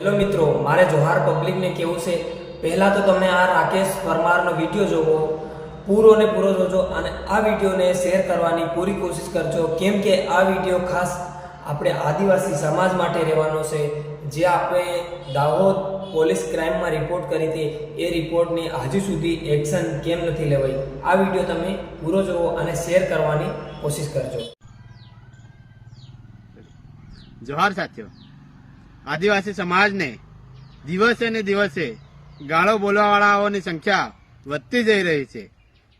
Hello મિત્રો, મારે જોહાર પબ્લિકને કેવું છે, પહેલાં તો તમે આ રાકેશ પરમારનો વીડિયો જોવો, પૂરો ને પૂરો જોજો અને આ વિડીયોને શેર કરવાની પૂરી કોશિશ કરજો, કેમ કે આ વીડિયો ખાસ આપણે આદિવાસી સમાજ માટે રહેવાનો છે. જે આપણે દાહોદ પોલીસ ક્રાઇમમાં રિપોર્ટ કરી હતી, એ રિપોર્ટની હજુ સુધી એક્શન કેમ નથી લેવાઈ? આ વીડિયો તમે પૂરો જોવો અને શેર કરવાની કોશિશ કરજો. જોહાર સાથીઓ આદિવાસી સમાજને દિવસે ને દિવસે ગાળો બોલવાવાળાઓની સંખ્યા વધતી જઈ રહી છે.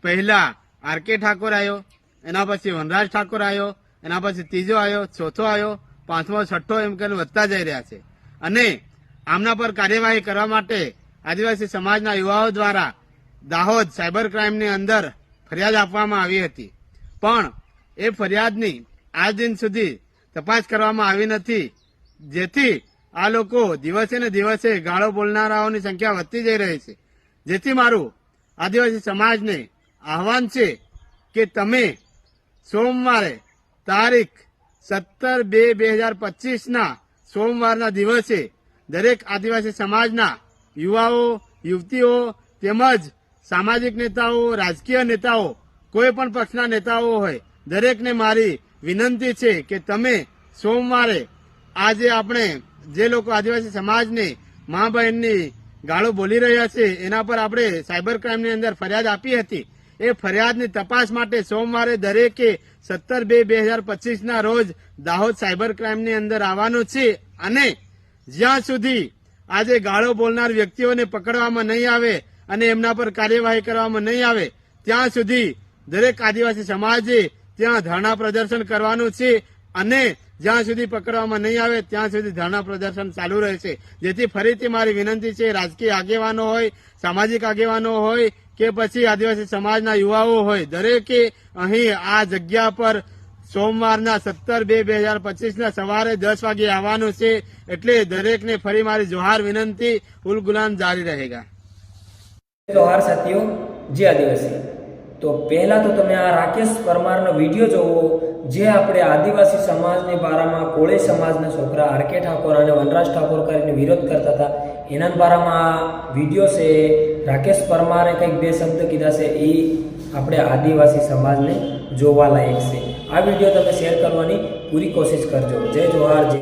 પહેલા આર કે ઠાકોર આવ્યો, એના પછી વનરાજ ઠાકોર આવ્યો, એના પછી ત્રીજો આવ્યો, ચોથો આવ્યો, પાંચમો, છઠ્ઠો એમ કરીને વધતા જઈ રહ્યા છે. અને આમના પર કાર્યવાહી કરવા માટે આદિવાસી સમાજના યુવાઓ દ્વારા દાહોદ સાયબર ક્રાઇમની અંદર ફરિયાદ આપવામાં આવી હતી. પણ એ ફરિયાદની આજ દિન સુધી તપાસ કરવામાં આવી નથી. જેથી આ લોકો દિવસે ને દિવસે ગાળો બોલનારાઓની સંખ્યા વધતી જઈ રહી છે. જેથી મારું આદિવાસી સમાજને આહવાન છે કે તમે સોમવારે તારીખ સત્તર બે બે હજાર પચીસના સોમવારના દિવસે દરેક આદિવાસી સમાજના યુવાઓ, યુવતીઓ તેમજ સામાજિક નેતાઓ, રાજકીય નેતાઓ, કોઈ પણ પક્ષના નેતાઓ હોય, દરેકને મારી વિનંતી છે કે તમે સોમવારે આજે આપણે જે લોકો આદિવાસી સમાજને મા બહેનની ગાળો બોલી રહ્યા છે, એના પર આપણે સાયબર ક્રાઇમની અંદર ફરિયાદ આપી હતી. એ ફરિયાદની તપાસ માટે સોમવારે દરેકે સત્તર બે બે હજાર પચીસના રોજ દાહોદ સાયબર ક્રાઇમની અંદર આવવાનું છે અને જ્યાં સુધી આજે ગાળો બોલનાર વ્યક્તિઓને પકડવામાં નહીં આવે અને એમના પર કાર્યવાહી કરવામાં નહીં આવે, ત્યાં સુધી દરેક આદિવાસી સમાજે ત્યાં ધરણા પ્રદર્શન કરવાનું છે અને જ્યાં સુધી પકડવામાં નહીં આવે, ત્યાં સુધી ધરણા પ્રદર્શન ચાલુ રહેશે. જેથી ફરીથી મારી વિનંતી છે, રાજકીય આગેવાનો હોય, સામાજિક આગેવાનો હોય, કે પછી આદિવાસી સમાજના યુવાઓ હોય, દરેકે અહીં આ જગ્યા પર સોમવારના સત્તર બે બે હજાર પચીસના સવારે દસ વાગે આવવાનું છે, એટલે દરેકને ફરી મારી જોહાર વિનંતી. ઉલ ગુલામ જારી રહેગા. જોહાર સાથીઓ, જે આદિવાસી તો પહેલાં તો તમે આ રાકેશ પરમારનો વીડિયો જોવો, જે આપણે આદિવાસી સમાજની બારામાં કોળી સમાજના છોકરા આર કે ઠાકોર અને વનરાજ ઠાકોર કરીને વિરોધ કરતા હતા, એના બારામાં આ વીડિયો છે, રાકેશ પરમારે કંઈક બે શબ્દ કીધા છે, એ આપણે આદિવાસી સમાજને જોવા લાયક છે. આ વીડિયો તમે શેર કરવાની પૂરી કોશિશ કરજો. જય જોહાર, જય